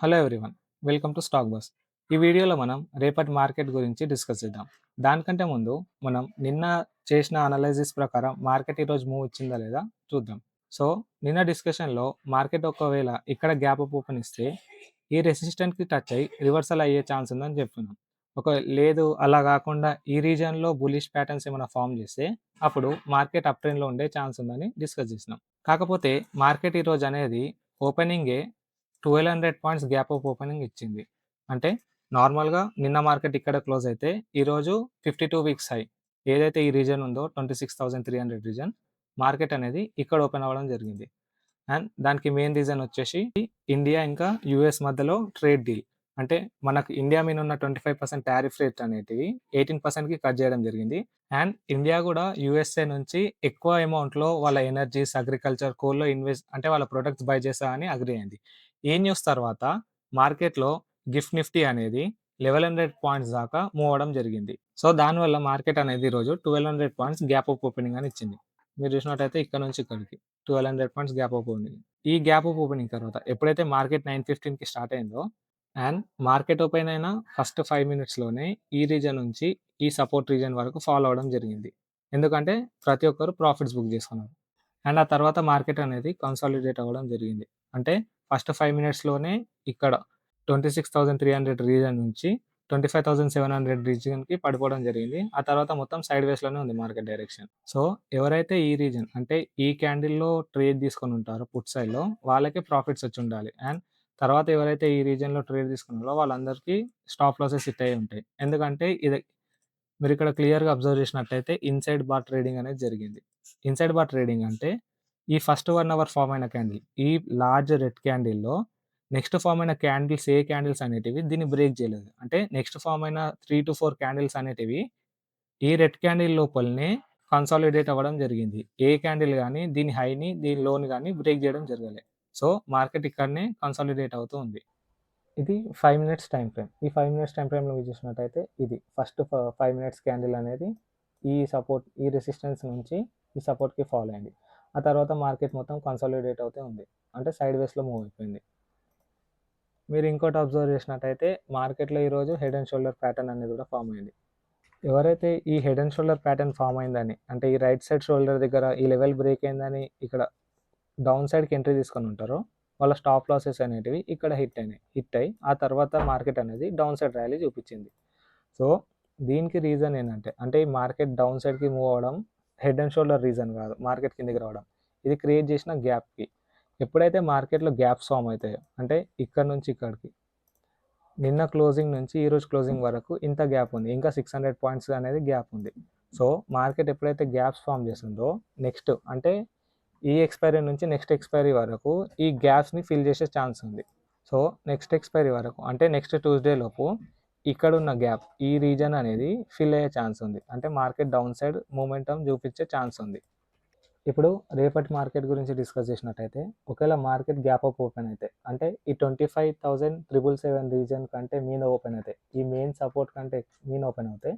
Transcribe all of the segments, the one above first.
Hello everyone welcome to Stock Bus ఈ వీడియోలో మనం రేపటి మార్కెట్ గురించి డిస్కస్ చేద్దాం. దానికంటే ముందు మనం నిన్న చేసిన అనాలైసిస్ ప్రకారం మార్కెట్ ఈరోజు మూవ్ ఇచ్చిందా లేదా చూద్దాం. సో నిన్న డిస్కషన్లో మార్కెట్ ఒకవేళ ఇక్కడ గ్యాప్ అప్ ఓపెన్ ఇస్తే ఈ రెసిస్టెంట్కి టచ్ అయ్యి రివర్సల్ అయ్యే ఛాన్స్ ఉందని చెప్తున్నాం. ఒక లేదు అలా కాకుండా ఈ రీజన్లో బులిష్ ప్యాటర్న్స్ ఏమైనా ఫామ్ చేస్తే అప్పుడు మార్కెట్ అప్ ట్రెండ్లో ఉండే ఛాన్స్ ఉందని డిస్కస్ చేసినాం. కాకపోతే మార్కెట్ ఈరోజు అనేది ఓపెనింగే twelve hundred points gap up opening ఇచ్చింది. అంటే నార్మల్గా నిన్న మార్కెట్ ఇక్కడ క్లోజ్ అయితే ఈరోజు ఫిఫ్టీ టూ వీక్స్ హై ఏదైతే ఈ రీజన్ ఉందో twenty six thousand three hundred region market అనేది ఇక్కడ ఓపెన్ అవ్వడం జరిగింది. అండ్ దానికి మెయిన్ రీజన్ వచ్చేసి ఇండియా ఇంకా యుఎస్ మధ్యలో ట్రేడ్ డీల్ అంటే మనకు ఇండియా మీద ఉన్న twenty five percent tariff rate అనేటివి ఎయిటీన్ పర్సెంట్కి కట్ చేయడం జరిగింది. అండ్ ఇండియా కూడా యుఎస్ఏ నుంచి ఎక్కువ అమౌంట్లో వాళ్ళ ఎనర్జీస్ అగ్రికల్చర్ కోల్లో ఇన్వెస్ట్ అంటే వాళ్ళ ప్రొడక్ట్స్ బై చేస్తా అని అగ్రి అయింది. ఈ న్యూస్ తర్వాత మార్కెట్‌లో గిఫ్ట్ నిఫ్టీ అనేది లెవెల్ హండ్రెడ్ పాయింట్స్ దాకా మూవ్ అవ్వడం జరిగింది. సో, దానివల్ల మార్కెట్ అనేది ఈరోజు hundred points gap up opening అని ఇచ్చింది. మీరు చూసినట్టయితే ఇక్కడ నుంచి ఇక్కడికి hundred points gap up opening. ఈ గ్యాప్ అప్ ఓపెనింగ్ తర్వాత ఎప్పుడైతే మార్కెట్ నైన్ ఫిఫ్టీన్కి స్టార్ట్ అయిందో అండ్ మార్కెట్ ఓపెన్ అయిన ఫస్ట్ ఫైవ్ మినిట్స్‌లోనే ఈ రీజన్ నుంచి ఈ సపోర్ట్ రీజన్ వరకు ఫాలో అవ్వడం జరిగింది. ఎందుకంటే ప్రతి ఒక్కరు ప్రాఫిట్స్ బుక్ చేసుకున్నారు. అండ్ ఆ తర్వాత మార్కెట్ అనేది కన్సాలిడేట్ అవ్వడం జరిగింది. అంటే ఫస్ట్ ఫైవ్ మినిట్స్‌లోనే ఇక్కడ twenty six thousand three hundred region నుంచి twenty five thousand seven hundred రీజన్‌కి పడిపోవడం జరిగింది. ఆ తర్వాత మొత్తం సైడ్ వేస్‌లోనే ఉంది మార్కెట్ డైరెక్షన్. సో, ఎవరైతే ఈ రీజన్ అంటే ఈ క్యాండిల్‌లో ట్రేడ్ తీసుకొని ఉంటారో పుట్ సైడ్‌లో వాళ్ళకి ప్రాఫిట్స్ వచ్చి ఉండాలి. అండ్ తర్వాత ఎవరైతే ఈ రీజన్‌లో ట్రేడ్ తీసుకున్నారో వాళ్ళందరికీ స్టాప్ లాసెస్ హిట్ అయ్యి ఉంటాయి. ఎందుకంటే ఇది మీరు ఇక్కడ క్లియర్‌గా అబ్జర్వ్ చేసినట్టయితే ఇన్‌సైడ్ బార్ ట్రేడింగ్ అనేది జరిగింది. ఇన్‌సైడ్ బార్ ట్రేడింగ్ అంటే ఈ ఫస్ట్ వన్ అవర్ ఫామ్ అయిన క్యాండిల్ ఈ లార్జ్ రెడ్ క్యాండిల్లో నెక్స్ట్ ఫామ్ అయిన క్యాండిల్స్ ఏ క్యాండిల్స్ అనేటివి దీన్ని బ్రేక్ చేయలేదు. అంటే నెక్స్ట్ ఫామ్ అయిన త్రీ టు ఫోర్ క్యాండిల్స్ అనేటివి ఈ రెడ్ క్యాండిల్ లోపలనే కన్సాలిడేట్ అవ్వడం జరిగింది. ఏ క్యాండిల్ కానీ దీని హైని దీని లోన్ కానీ బ్రేక్ చేయడం జరగలే. సో మార్కెట్ ఇక్కడనే కన్సాలిడేట్ అవుతూ ఉంది. ఇది ఫైవ్ మినిట్స్ టైం ఫ్రేమ్. ఈ ఫైవ్ మినిట్స్ టైం ఫ్రేమ్లో చూసినట్టయితే ఇది ఫస్ట్ ఫైవ్ మినిట్స్ క్యాండిల్ అనేది ఈ సపోర్ట్ ఈ రెసిస్టెన్స్ నుంచి ఈ సపోర్ట్కి ఫాలో అయింది. ఆ తర్వాత మార్కెట్ మొత్తం కన్సాలిడేట్ అవుతే ఉంది. అంటే సైడ్ వేస్లో మూవ్ అయిపోయింది. మీరు ఇంకోటి అబ్జర్వ్ చేసినట్టయితే మార్కెట్లో ఈరోజు హెడ్ అండ్ షోల్డర్ ప్యాటర్న్ అనేది కూడా ఫామ్ అయింది. ఎవరైతే ఈ head and shoulder pattern form అయిందని అంటే ఈ రైట్ సైడ్ షోల్డర్ దగ్గర ఈ లెవెల్ బ్రేక్ అయిందని ఇక్కడ డౌన్ సైడ్కి ఎంట్రీ తీసుకొని ఉంటారో వాళ్ళ స్టాప్ లాసెస్ అనేటివి ఇక్కడ హిట్ అయినాయి హిట్ అయ్యి ఆ తర్వాత మార్కెట్ అనేది డౌన్ సైడ్ ర్యాలీ చూపించింది. సో దీనికి రీజన్ ఏంటంటే అంటే ఈ మార్కెట్ డౌన్ సైడ్కి మూవ్ అవ్వడం హెడ్ అండ్ షోల్డర్ రీజన్ కాదు మార్కెట్ కిందకి రావడం. ఇది క్రియేట్ చేసిన గ్యాప్కి. ఎప్పుడైతే మార్కెట్లో గ్యాప్స్ ఫామ్ అవుతాయో అంటే ఇక్కడ నుంచి ఇక్కడికి నిన్న క్లోజింగ్ నుంచి ఈరోజు క్లోజింగ్ వరకు ఇంత గ్యాప్ ఉంది. ఇంకా సిక్స్ హండ్రెడ్ పాయింట్స్ అనేది గ్యాప్ ఉంది. సో మార్కెట్ ఎప్పుడైతే గ్యాప్స్ ఫామ్ చేసిందో నెక్స్ట్ అంటే ఈ ఎక్స్పైరీ నుంచి నెక్స్ట్ ఎక్స్పైరీ వరకు ఈ గ్యాప్స్ని ఫిల్ చేసే ఛాన్స్ ఉంది. సో నెక్స్ట్ ఎక్స్పైరీ వరకు అంటే నెక్స్ట్ ట్యూస్డే లోపు ఇక్కడ ఉన్న గ్యాప్ ఈ రీజన్ అనేది ఫిల్ అయ్యే ఛాన్స్ ఉంది. అంటే మార్కెట్ డౌన్ సైడ్ మూమెంటం చూపించే ఛాన్స్ ఉంది. ఇప్పుడు రేపటి మార్కెట్ గురించి డిస్కస్ చేసినట్టయితే ఒకవేళ మార్కెట్ గ్యాప్ అప్ ఓపెన్ అయితే అంటే ఈ twenty five thousand triple seven region కంటే మీన్ ఓపెన్ అయితే ఈ మెయిన్ సపోర్ట్ కంటే మీన్ ఓపెన్ అవుతే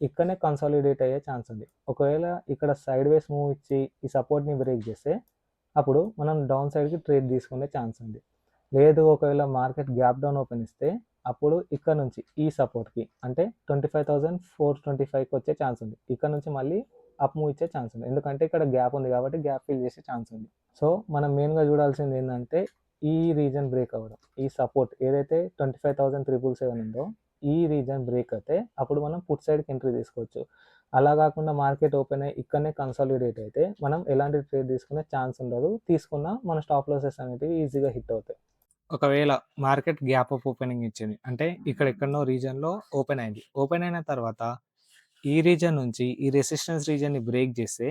ఇక్కడనే కన్సాలిడేట్ అయ్యే ఛాన్స్ ఉంది. ఒకవేళ ఇక్కడ సైడ్ వేస్ మూవ్ ఇచ్చి ఈ సపోర్ట్ని బ్రేక్ చేస్తే అప్పుడు మనం డౌన్ సైడ్కి ట్రేడ్ తీసుకునే ఛాన్స్ ఉంది. లేదు ఒకవేళ మార్కెట్ గ్యాప్ డౌన్ ఓపెన్ ఇస్తే అప్పుడు ఇక్కడ నుంచి ఈ సపోర్ట్కి అంటే twenty five thousand four twenty ఫైవ్కి వచ్చే ఛాన్స్ ఉంది. ఇక్కడ నుంచి మళ్ళీ అప్ మూవ్ ఇచ్చే ఛాన్స్ ఉంది. ఎందుకంటే ఇక్కడ గ్యాప్ ఉంది కాబట్టి గ్యాప్ ఫిల్ చేసే ఛాన్స్ ఉంది. సో మనం మెయిన్గా చూడాల్సింది ఏంటంటే ఈ రీజన్ బ్రేక్ అవ్వడం ఈ సపోర్ట్ ఏదైతే twenty five thousand triple seven ఉందో ఈ రీజన్ బ్రేక్ అయితే అప్పుడు మనం పుట్ సైడ్కి ఎంట్రీ తీసుకోవచ్చు. అలా కాకుండా మార్కెట్ ఓపెన్ అయ్యి ఇక్కడనే కన్సాలిడేట్ అయితే మనం ఎలాంటి ట్రేడ్ తీసుకునే ఛాన్స్ ఉండదు. తీసుకున్న మన స్టాప్ లాసెస్ అనేవి ఈజీగా హిట్ అవుతాయి. ఒకవేళ మార్కెట్ గ్యాప్ అప్ ఓపెనింగ్ ఇచ్చింది. అంటే ఇక్కడ ఎక్కడనో రీజన్లో ఓపెన్ అయింది. ఓపెన్ అయిన తర్వాత ఈ రీజన్ నుంచి ఈ రెసిస్టెన్స్ రీజన్ని బ్రేక్ చేస్తే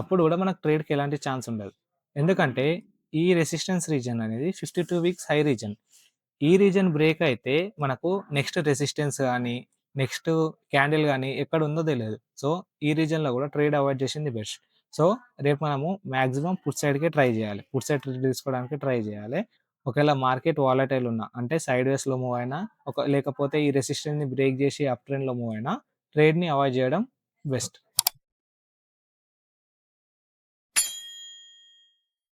అప్పుడు కూడా మనకు ట్రేడ్కి ఎలాంటి ఛాన్స్ ఉండదు. ఎందుకంటే ఈ రెసిస్టెన్స్ రీజన్ అనేది fifty two weeks high region. ఈ రీజన్ బ్రేక్ అయితే మనకు నెక్స్ట్ రెసిస్టెన్స్ కానీ నెక్స్ట్ క్యాండిల్ కానీ ఎక్కడ ఉందో తెలియదు. సో ఈ రీజన్లో కూడా ట్రేడ్ అవాయిడ్ చేసింది బెస్ట్. సో రేపు మనము మ్యాక్సిమం పుట్ సైడ్కే ట్రై చేయాలి. పుట్ సైడ్ తీసుకోవడానికి ట్రై చేయాలి. ఒకవేళ మార్కెట్ వాలటైల్ ఉన్నా అంటే సైడ్ వేస్లో మూవ్ అయినా ఒక లేకపోతే ఈ రెసిస్టెన్స్ని బ్రేక్ చేసి అప్ ట్రెండ్లో మూవ్ అయినా ట్రేడ్ని అవాయిడ్ చేయడం బెస్ట్.